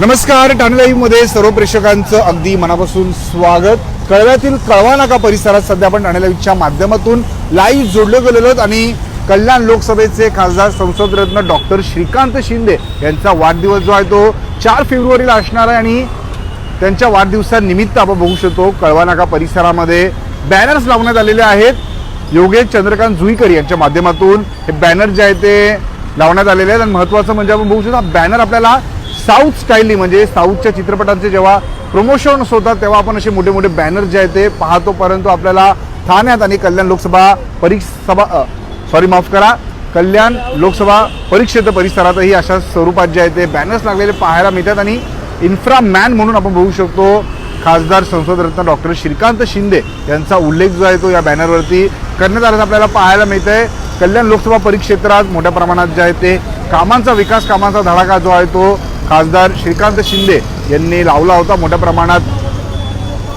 नमस्कार ठाणे मध्ये सर्व प्रेक्षकांचं अगदी मनापासून स्वागत. कळव्यातील कळवा नाका परिसरात सध्या आपण ठाणे लाईव्हच्या माध्यमातून लाईव्ह जोडलं गेलेलो आहोत आणि कल्याण लोकसभेचे खासदार संसदरत्न डॉक्टर श्रीकांत शिंदे यांचा वाढदिवस जो आहे तो चार फेब्रुवारीला असणार आहे आणि त्यांच्या वाढदिवसानिमित्त आपण बघू शकतो कळवा नाका परिसरामध्ये बॅनर्स लावण्यात आलेले आहेत. योगेश चंद्रकांत जुईकर यांच्या माध्यमातून हे बॅनर जे आहे ते लावण्यात आलेले आहेत. आणि महत्त्वाचं म्हणजे आपण बघू शकतो हा बॅनर आपल्याला साऊथ स्टाईलनी म्हणजे साऊथच्या चित्रपटांचे जेव्हा प्रमोशन्स होतात तेव्हा आपण असे मोठे मोठे बॅनर जे आहेत ते पाहतो. परंतु आपल्याला ठाण्यात आणि कल्याण लोकसभा परिसभा सॉरी माफ करा. कल्याण लोकसभा परिक्षेत्र परिसरातही अशा स्वरूपात जे आहे ते बॅनर्स लागलेले पाहायला मिळतात. आणि इन्फ्रा मॅन म्हणून आपण बघू शकतो खासदार संसदरत्न डॉक्टर श्रीकांत शिंदे यांचा उल्लेख जो आहे तो या बॅनरवरती करण्यात आल्याचं आपल्याला पाहायला मिळत आहे कल्याण लोकसभा परिक्षेत्रात मोठ्या प्रमाणात जे आहे ते कामांचा विकास कामांचा धडाका जो आहे तो खासदार श्रीकांत शिंदे यांनी लावला होता मोठ्या प्रमाणात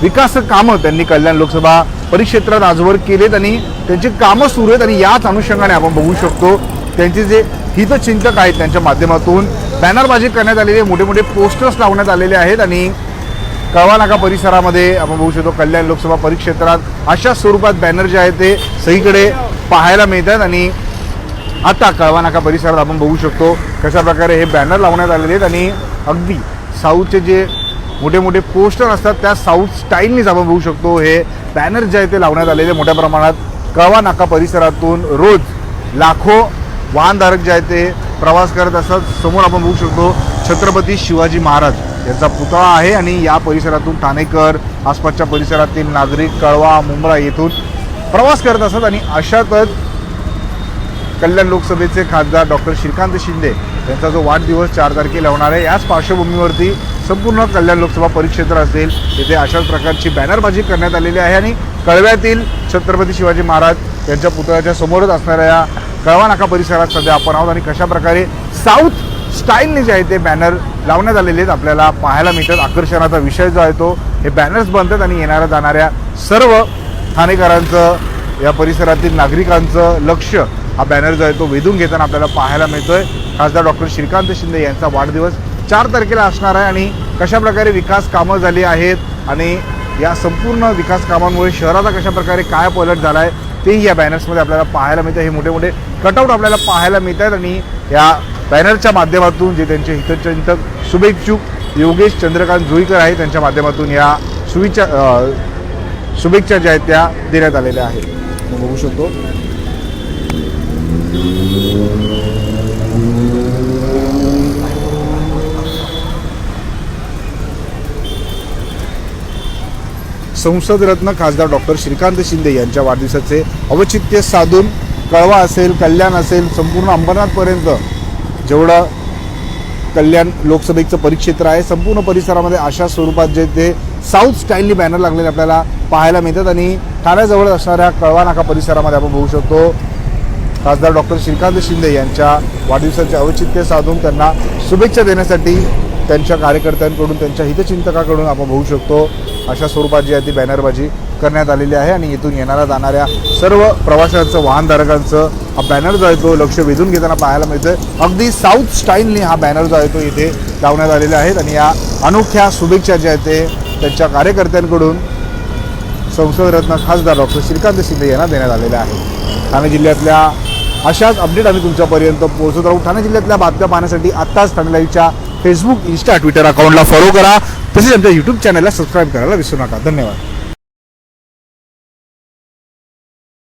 विकास कामं त्यांनी कल्याण लोकसभा परिक्षेत्रात आजवर केलेत आणि त्यांची कामं सुरू आहेत आणि याच अनुषंगाने आपण बघू शकतो. त्यांचे जे हितचिंतक आहेत त्यांच्या माध्यमातून बॅनरबाजी करण्यात आलेले मोठे मोठे पोस्टर्स लावण्यात आलेले आहेत आणि कळवानाका परिसरामध्ये आपण बघू शकतो कल्याण लोकसभा परिक्षेत्रात अशा स्वरूपात बॅनर जे आहेत ते सगळीकडे पाहायला मिळतात आणि आता कळवा नाका परिसरात आपण बघू शकतो कशा प्रकारे हे बॅनर लावण्यात आलेले आहेत आणि अगदी साऊथचे जे मोठे मोठे पोस्टर असतात त्या साऊथ स्टाईलनीच आपण बघू शकतो. हे बॅनर जे आहे ते लावण्यात आलेले मोठ्या प्रमाणात. कळवा नाका परिसरातून रोज लाखो वाहनधारक जे आहेत ते प्रवास करत असतात. समोर आपण बघू शकतो छत्रपती शिवाजी महाराज यांचा पुतळा आहे आणि या परिसरातून ठाणेकर आसपासच्या परिसरातील नागरिक कळवा मुंब्रा येथून प्रवास करत असतात आणि अशातच कल्याण लोकसभेचे खासदार डॉक्टर श्रीकांत शिंदे यांचा जो वाढदिवस चार तारखेला होणार आहे याच पार्श्वभूमीवरती संपूर्ण कल्याण लोकसभा परिक्षेत्र असेल तिथे अशाच प्रकारची बॅनरबाजी करण्यात आलेली आहे आणि कळव्यातील छत्रपती शिवाजी महाराज यांच्या पुतळ्याच्या समोरच असणाऱ्या या कळवा नाका परिसरात सध्या आपण आहोत आणि कशा प्रकारे साऊथ स्टाईलने जे आहे ते बॅनर लावण्यात आलेले आहेत आपल्याला पाहायला मिळतात. आकर्षणाचा विषय जो आहे तो हे बॅनर्स बनतात आणि येणाऱ्या जाणाऱ्या सर्व ठाणेकरांचं या परिसरातील नागरिकांचं लक्ष हा बॅनर जो आहे तो वेधून घेताना आपल्याला पाहायला मिळतोय. खासदार डॉक्टर श्रीकांत शिंदे यांचा वाढदिवस चार तारखेला असणार आहे आणि कशा प्रकारे विकास कामं झाली आहेत आणि या संपूर्ण विकास कामांमुळे शहराचा कशाप्रकारे काय पलट झाला आहे तेही या बॅनर्समध्ये आपल्याला पाहायला मिळतं हे मोठे मोठे कटआउट आपल्याला पाहायला मिळत आहेत आणि या बॅनरच्या माध्यमातून जे त्यांचे हितचिंतक शुभेच्छुक योगेश चंद्रकांत जुईकर आहे त्यांच्या माध्यमातून या शुभेच्छा शुभेच्छा ज्या आहेत त्या देण्यात आलेल्या आहेत. बघू शकतो. संसदरत्न खासदार डॉक्टर श्रीकांत शिंदे यांच्या वाढदिवसाचे औचित्य साधून कळवा असेल कल्याण असेल संपूर्ण अंबरनाथपर्यंत. जेवढं कल्याण लोकसभेचं परिक्षेत्र आहे संपूर्ण परिसरामध्ये अशा स्वरूपात जे ते साऊथ स्टाईलनी बॅनर लागलेले आपल्याला पाहायला मिळतात आणि ठाण्याजवळ असणाऱ्या कळवा नाका परिसरामध्ये आपण बघू शकतो. खासदार डॉक्टर श्रीकांत शिंदे यांच्या वाढदिवसाचे औचित्य साधून त्यांना शुभेच्छा देण्यासाठी त्यांच्या कार्यकर्त्यांकडून त्यांच्या हितचिंतकाकडून आपण बघू शकतो. अशा स्वरूपात जी आहे ती बॅनरबाजी करण्यात आलेली आहे आणि इथून येणाऱ्या जाणाऱ्या सर्व प्रवाशांचं वाहनधारकांचं हा बॅनर जो आहे तो लक्ष वेधून घेताना पाहायला मिळतं अगदी साऊथ स्टाईलने हा बॅनर जो आहे तो इथे लावण्यात आलेला आहेत आणि या अनोख्या शुभेच्छा ज्या आहेत ते त्यांच्या कार्यकर्त्यांकडून संसदरत्न खासदार डॉक्टर श्रीकांत शिंदे यांना देण्यात आलेल्या आहेत. ठाणे जिल्ह्यातल्या अशाच अपडेट आम्ही तुमच्यापर्यंत पोहोचत राहू. ठाणे जिल्ह्यातल्या बातम्या पाहण्यासाठी आत्ताच ठाणे लाईव्हच्या फेसबुक इन्स्टा ट्विटर अकाउंटला फॉलो करा. तसेच आमच्या यूट्यूब चॅनलला सबस्क्राईब करायला विसरू नका. धन्यवाद.